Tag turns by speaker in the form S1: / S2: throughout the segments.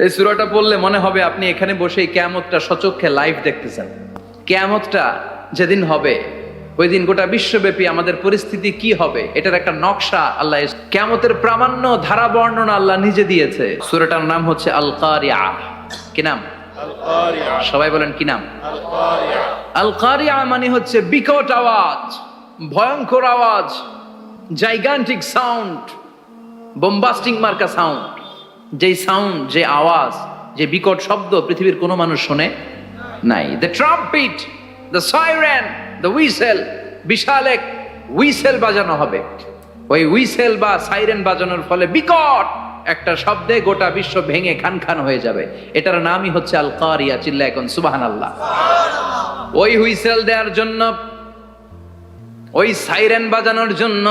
S1: এই সুরাটা পড়লে মনে হবে আপনি এখানে বসেই কেয়ামতটা সচক্ষে লাইভ দেখতেছেন। কেয়ামতটা যেদিন হবে ওই দিন গোটা বিশ্বব্যাপী আমাদের পরিস্থিতি কি হবে এটার একটা নকশা আল্লাহ কেয়ামতের প্রামাণ্য ধারা বর্ণনা আল্লাহ নিজে দিয়েছে। সুরাটার নাম হচ্ছে আল কারিয়া কি নাম? সবাই বলেন কি নাম? আল কারিয়া মানে হচ্ছে বিকট আওয়াজ ভয়ঙ্কর আওয়াজ জাইগান্টিক সাউন্ড বোম্বাস্টিং মার্কা সাউন্ড যেই সাউন্ড যে আওয়াজ যে বিকট শব্দ পৃথিবীর কোনো মানুষ শোনে নাই। The trumpet the siren the whistle বিশাল এক উইসেল বাজানো হবে। ওই উইসেল বা সাইরেন বাজানোর ফলে বিকট একটা শব্দে গোটা বিশ্ব ভেঙে খান খান হয়ে যাবে। এটার নামই হচ্ছে আল কারিয়া চিল্লা এখন সুবাহান আল্লাহ ওই হুইসেল দেওয়ার জন্য, ওই সাইরেন বাজানোর জন্য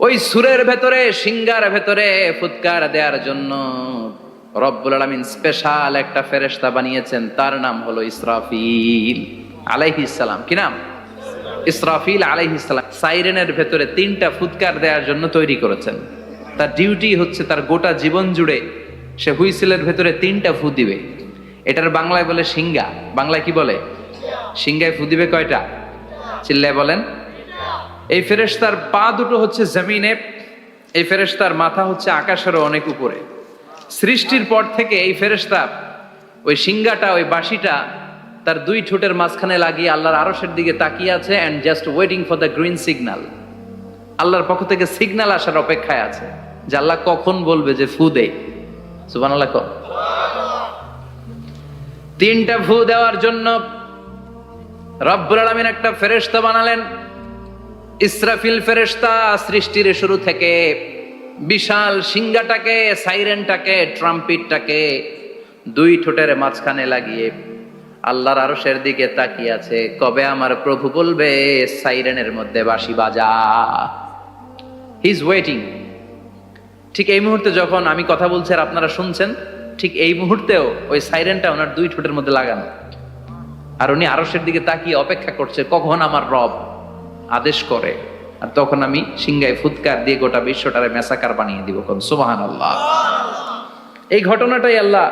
S1: ওই সুরের ভেতরে, সিঙ্গার ভেতরে ফুৎকার দেওয়ার জন্য রব্বুল আলমিন স্পেশাল একটা ফেরেশতা বানিয়েছেন। তার নাম হলো ইসরাফিল আলাইহিস সালাম। কি নাম? ইসরাফিল আলাইহিস সালাম। সাইরেনের ভেতরে তিনটা ফুৎকার দেওয়ার জন্য তৈরি করেছেন। তার ডিউটি হচ্ছে তার গোটা জীবন জুড়ে সে হুইসেলের ভেতরে তিনটা ফু দিবে। এটার বাংলায় বলে সিঙ্গা। বাংলায় কি বলে? সিঙ্গায় ফু দিবে কয়টা? চিল্লায় বলেন। এই ফেরেশতার পা দুটো হচ্ছে জমিনে, এই ফেরেশতার মাথা হচ্ছে আকাশেরও অনেক উপরে। সৃষ্টির পর থেকে এই ফেরেশতা ওই সিঙ্গাটা ওই বাঁশিটা তার দুই ঠোঁটের মাঝখানে লাগিয়ে আল্লাহর আরশের দিকে তাকিয়ে আছে and just waiting for the green signal আল্লাহর পক্ষ থেকে সিগনাল আসার অপেক্ষায় আছে যে আল্লাহ কখন বলবে যে ফু দে। সুবান আল্লাহ? তিনটা ফু দেওয়ার জন্য রব্বুল আলমিন একটা ফেরেশতা বানালেন। ইসরাফিল ফেরেশতা সৃষ্টির শুরু থেকে বিশাল সিংগাটাকে সাইরেনটাকে, ট্রাম্পিটটাকে দুই ঠোঁটের মাঝখানে লাগিয়ে আল্লাহর আরশের দিকে তাকিয়ে আছে। কবে আমার প্রভু বলবে, সাইরেনের মধ্যে বাঁশি বাজা। হি ইজ ওয়েটিং ঠিক এই মুহূর্তে যখন আমি কথা বলছি আর আপনারা শুনছেন, ঠিক এই মুহূর্তেও ওই সাইরেনটা ওনার দুই ঠোঁটের মধ্যে লাগানো। আর উনি আরশের দিকে তাকিয়ে অপেক্ষা করছে, কখন আমার রব? আদেশ করে। আর তখন আমি সিংগায় ফুৎকার দিয়ে গোটা বিশ্বটারে মেসাকার বানিয়ে দিব কোন। সুবাহান আল্লাহ এই ঘটনাটাই আল্লাহ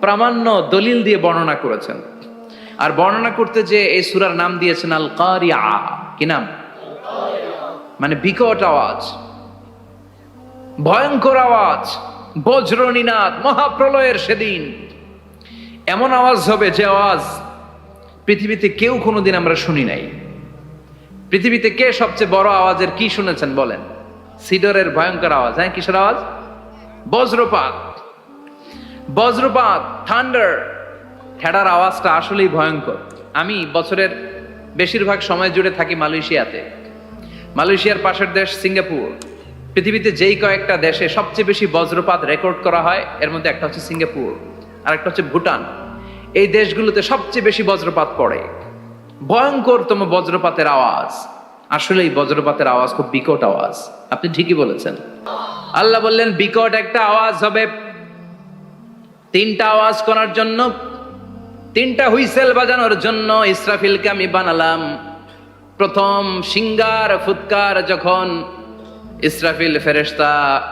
S1: প্রামাণ্য দলিল দিয়ে বর্ণনা করেছেন। আর বর্ণনা করতে যে এই সুরার নাম দিয়েছেন আল কারিয়া কি নাম? মানে বিকট আওয়াজ। ভয়ঙ্কর আওয়াজ। বজ্রনীনাদ, মহাপ্রলয়ের সেদিন। এমন আওয়াজ হবে যে আওয়াজ পৃথিবীতে কেউ কোনোদিন আমরা শুনি নাই। পৃথিবীতে কে সবচেয়ে বড় আওয়াজের কি শুনেছেন বলেন? সিডরের ভয়ঙ্কর আওয়াজ। হ্যাঁ কিসের আওয়াজ? বজ্রপাত। বজ্রপাত থান্ডার ঠেডার আওয়াজটা আসলেই ভয়ঙ্কর। আমি বছরের বেশিরভাগ সময় জুড়ে থাকি মালয়েশিয়াতে। মালয়েশিয়ার পাশের দেশ সিঙ্গাপুর। পৃথিবীতে যেই কয়েকটা দেশে সবচেয়ে বেশি বজ্রপাত রেকর্ড করা হয়, এর মধ্যে একটা হচ্ছে সিঙ্গাপুর আর একটা হচ্ছে ভুটান। এই দেশগুলোতে সবচেয়ে বেশি বজ্রপাত পড়ে। ভয়ঙ্করতম বজ্রপাতের আওয়াজ। আসলে এই বজ্রপাতের আওয়াজ খুব বিকট আওয়াজ। আপনি ঠিকই বলেছেন। আল্লাহ বললেন, বিকট একটা আওয়াজ হবে। তিনটা আওয়াজ করার জন্য, তিনটা হুইসেল বাজানোর জন্য ইসরাফিলকে আমি বানালাম। প্রথম সিঙ্গার, ফুৎকার যখন ইসরাফিল ফেরেশতা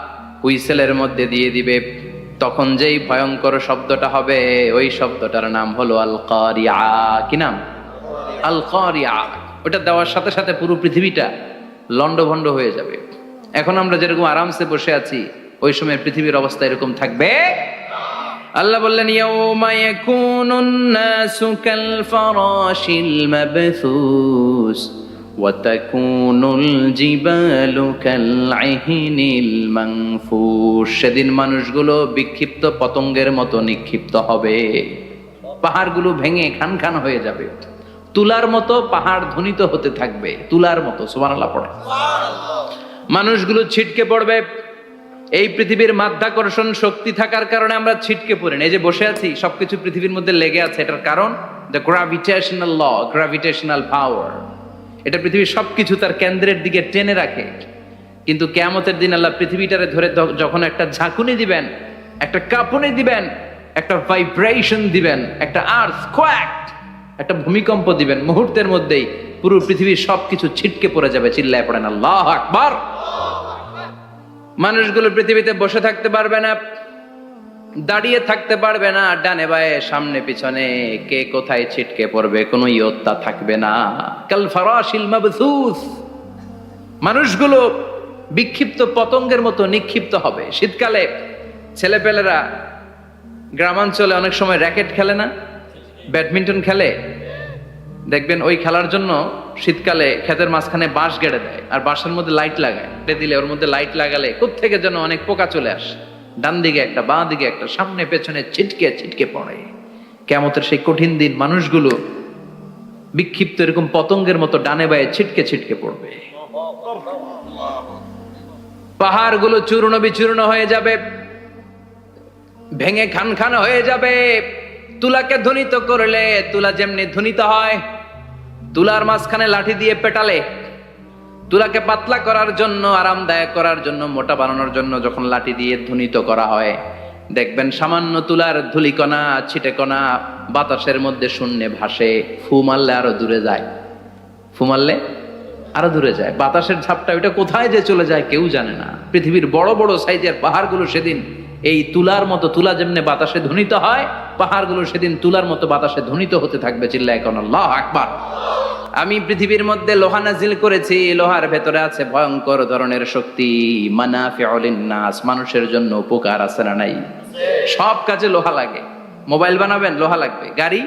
S1: হুইসেলের মধ্যে দিয়ে দিবে, তখন যেই ভয়ঙ্কর শব্দটা হবে, ওই শব্দটার নাম হলো আল কারিয়া কি নাম? আল কারিয়া ওটা দেওয়ার সাথে সাথে পুরো পৃথিবীটা লন্ডভন্ড হয়ে যাবে। এখন আমরা যেরকম আরামসে বসে আছি, ওই সময় পৃথিবীর অবস্থা এরকম থাকবে। আল্লাহ বললেন সেদিন মানুষগুলো বিক্ষিপ্ত পতঙ্গের মতো নিক্ষিপ্ত হবে। পাহাড়গুলো ভেঙে খান খান হয়ে যাবে। তুলার মতো পাহাড় ধ্বনিত হতে থাকবে, তুলার মতো, সুবহানাল্লাহ পড়ে। মানুষগুলো ছিটকে পড়বে, এই পৃথিবীর মাধ্যাকর্ষণ শক্তি থাকার কারণে আমরা ছিটকে পড়ি এই যে বসে আছি, সবকিছু পৃথিবীর মধ্যে লেগে আছে, এটার কারণ the gravitational law gravitational power এটা পৃথিবীর সবকিছু তার কেন্দ্রের দিকে টেনে রাখে। কিন্তু কেয়ামতের দিন আল্লাহ পৃথিবীটারে ধরে যখন একটা ঝাঁকুনি দিবেন, একটা কাঁপুনি দিবেন, একটা ভাইব্রেশন দিবেন, একটা আর্থ কোয়াক একটা ভূমিকম্প দিবেন, মুহূর্তের মধ্যেই পুরো পৃথিবীর সবকিছু ছিটকে পড়ে যাবে, চিল্লায় পড়েন, আল্লাহ আকবার! মানুষগুলো পৃথিবীতে বসে থাকতে পারবে না, দাঁড়িয়ে থাকতে পারবে না, ডানে বায়ে, সামনে পিছনে, কে কোথায় ছিটকে পড়বে, কোনো ইয়ত্তা থাকবে না। কাল ফারাশিল মাবথুস মানুষগুলো বিক্ষিপ্ত পতঙ্গের মতো নিক্ষিপ্ত হবে। শীতকালে ছেলেপেলেরা গ্রামাঞ্চলে অনেক সময় র্যাকেট খেলে না ব্যাডমিন্টন খেলে, দেখবেন ওই খেলার জন্য শীতকালে ক্ষেতের মাঝখানে বাঁশ গেড়ে দেয় আর বাঁশের মধ্যে লাইট লাগায়। দিলে ওর মধ্যে লাইট লাগালে কোত্থেকে যেন অনেক পোকা চলে আসে। ডান দিকে একটা, বাঁ দিকে একটা, সামনে পেছনে ছিটকে ছিটকে পড়ে। কেমতের সেই কঠিন দিন মানুষগুলো বিক্ষিপ্ত এরকম পতঙ্গের মতো ডানে বায়ে ছিটকে ছিটকে পড়বে। পাহাড়গুলো চূর্ণ বিচূর্ণ হয়ে যাবে, ভেঙে খান খান হয়ে যাবে। তুলাকে ধ্বনিত করলে তুলা যেমনি ধ্বনিত হয়, তুলার মাঝখানে লাঠি দিয়ে পেটালে তুলাকে পাতলা করার জন্য, আরামদায়ক করার জন্য, মোটা বানানোর জন্য যখন লাঠি দিয়ে ধ্বনিত করা হয়, দেখবেন সামান্য তুলার ধুলিকণা, ছিটেকণা বাতাসের মধ্যে শূন্যে ভাসে, ফু মারলে আরও দূরে যায়। ফু মারলে আরও দূরে যায়। বাতাসের ঝাপটা ওইটা কোথায় যে চলে যায় কেউ জানে না। পৃথিবীর বড় বড় সাইজের পাহাড়গুলো সেদিন এই তুলার মতো তুলা যেমনি বাতাসে ধ্বনিত হয় পাহাড়গুলো সেদিন তুলার মতো বাতাসে ধ্বনিত হতে থাকবে, চিল্লায় কোন, আল্লাহ আকবার। আমি পৃথিবীর মধ্যে লোহা নাজিল করেছি লোহার ভেতরে আছে ভয়ঙ্কর ধরনের শক্তি মানাফিউলিন নাস মানুষের জন্য উপকার আছে না নাই? সব কাজে লোহা লাগে। মোবাইল বানাবেন, লোহা লাগবে। গাড়ি,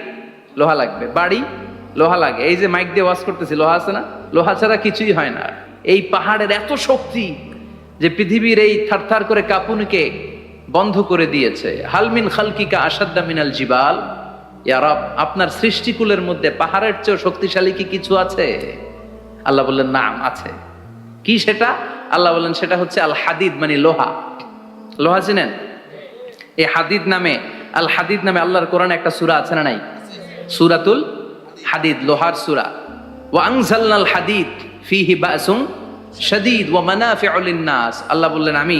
S1: লোহা লাগবে। বাড়ি, লোহা লাগে। এই যে মাইক দিয়ে ওয়াশ করতেছি, লোহা আছে না? লোহা ছাড়া কিছুই হয় না। এই পাহাড়ের এত শক্তি যে পৃথিবীর এই থারথার করে কাপুনিকে বন্ধ করে দিয়েছে। হালমিন খালকিকা আসাদ্দা মিনাল জিবাল। ইয়ারব আপনার সৃষ্টিকুলের মধ্যে পাহাড়ের চেয়েও শক্তিশালী কি কিছু আছে? আল্লাহ বললেন, নাম আছে। কি সেটা? আল্লাহ বললেন, সেটা হচ্ছে আল হাদিদ মানে লোহা। লোহা চিনেন? এই হাদিদ নামে, আল হাদিদ নামে আল্লাহর কোরআনে একটা সুরা আছে না নাই? সুরাতুল হাদিদ, লোহার সূরা। ওয়া আনজালনাল হাদিদ, ফিহি বাসুন শাদীদ ওয়া মানাফিউ লিন-নাস আল্লাহ বললেন, আমি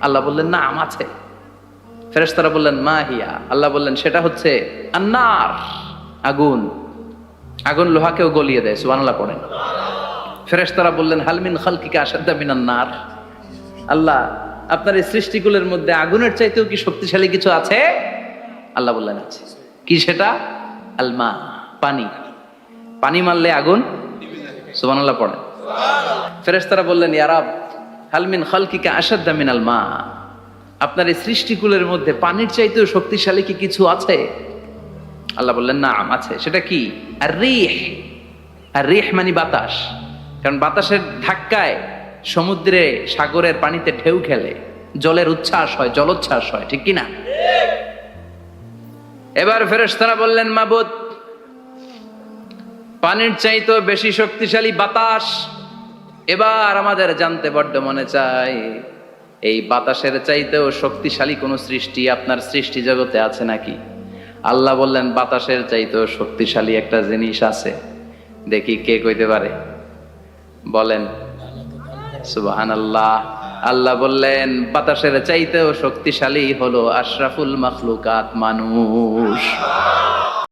S1: আল্লাহ বললেন, না, আম আছে। ফেরেশতারা বললেন, মা হিয়া? আল্লাহ বললেন, সেটা হচ্ছে আন্নার আগুন। আগুন লোহাকেও গলিয়ে দেয় সুবানাল্লাহ পড়েন। ফেরেশতারা বললেন হালমিন খালকিকা আসাদ্দা মিনান নার? আল্লাহ, আপনার এই সৃষ্টিকুলের মধ্যে আগুনের চাইতেও কি শক্তিশালী কিছু আছে? আল্লাহ বললেন, আছে। কি সেটা? আলমা পানি। পানি মারলে আগুন? সুবহানাল্লাহ পড়ে ফেরেশতারা বললেন ইয়ারাব হালমিন খালকিকা আসাদ্দা মিনাল মা। আপনার এই সৃষ্টিকুলের মধ্যে পানির চাইতেও শক্তিশালী কি কিছু আছে? আল্লাহ বললেন না আম আছে। সেটা কি? আর রিহ আর রিহ মানে বাতাস। কারণ বাতাসের ধাক্কায় সমুদ্রে, সাগরের পানিতে ঢেউ খেলে। জলের উচ্ছ্বাস হয়, জলোচ্ছ্বাস হয়, ঠিক কি না এবার ফেরেশতারা বললেন, মাবুদ, পানির চাইতেও বেশি শক্তিশালী বাতাস এবার আমাদের জানতে বড্ড মনে চাই এই বাতাসের চাইতেও শক্তিশালী কোনো সৃষ্টি আপনার সৃষ্টি জগতে আছে নাকি? আল্লাহ বললেন, বাতাসের চাইতেও শক্তিশালী একটা জিনিস আছে। দেখি কে কইতে পারে। বলেন সুবাহান আল্লাহ আল্লাহ বললেন, বাতাসের চাইতেও শক্তিশালী হলো আশরাফুল মখলুকাত মানুষ।